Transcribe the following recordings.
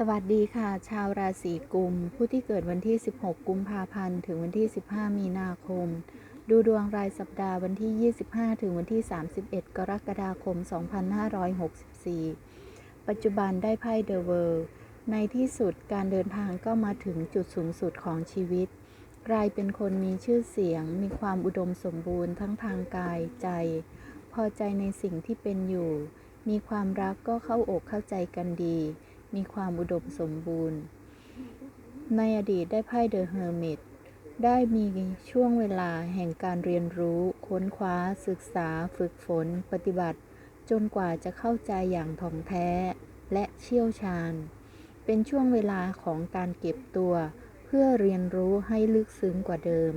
สวัสดีค่ะ ชาวราศีกุม ผู้ที่เกิดวันที่ 16 กุมภาพันธ์ ถึงวันที่ 15 มีนาคม ดูดวงรายสัปดาห์วันที่ 25 ถึงวันที่ 31 กรกฎาคม 2564 ปัจจุบันได้ไพ่เดอะเวิลด์ในที่สุดการเดินทางก็มาถึงจุดสูงสุดของชีวิต กลายเป็นคนมีชื่อเสียง มีความอุดมสมบูรณ์ทั้งทางกายใจ พอใจในสิ่งที่เป็นอยู่ มีความรักก็เข้าอกเข้าใจกันดี มีความอุดมสมบูรณ์ ในอดีตได้ไพ่เดอะเฮอร์มิตได้มีช่วงเวลาแห่งการเรียนรู้ ค้นคว้า ศึกษา ฝึกฝน ปฏิบัติ จนกว่าจะเข้าใจอย่างถ่องแท้และเชี่ยวชาญ เป็นช่วงเวลาของการเก็บตัว เพื่อเรียนรู้ให้ลึกซึ้งกว่าเดิม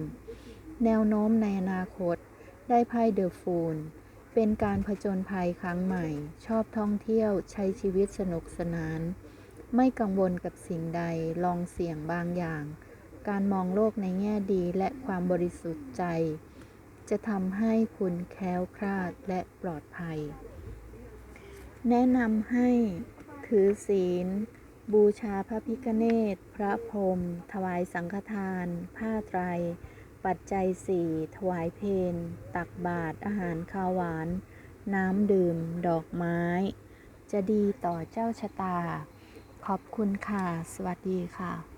แนวโน้มในอนาคต ได้ไพ่เดอะฟูลเป็นการผจญภัยครั้งใหม่ ชอบท่องเที่ยวใช้ชีวิตสนุกสนาน ไม่กังวลกับสิ่งใดลองเสี่ยงบางอย่าง การมองโลกในแง่ดีและความบริสุทธิ์ใจ จะทำให้คุณแคล้วคลาดและปลอดภัย แนะนำให้ถือศีล บูชาพระพิฆเนศพระพรหมถวายสังฆทาน ผ้าไตร ปัจจัยสี่ถวายเพลตักบาตรอาหารข้าวหวาน น้ำดื่ม ดอกไม้ จะดีต่อเจ้าชะตา ขอบคุณค่ะ สวัสดีค่ะ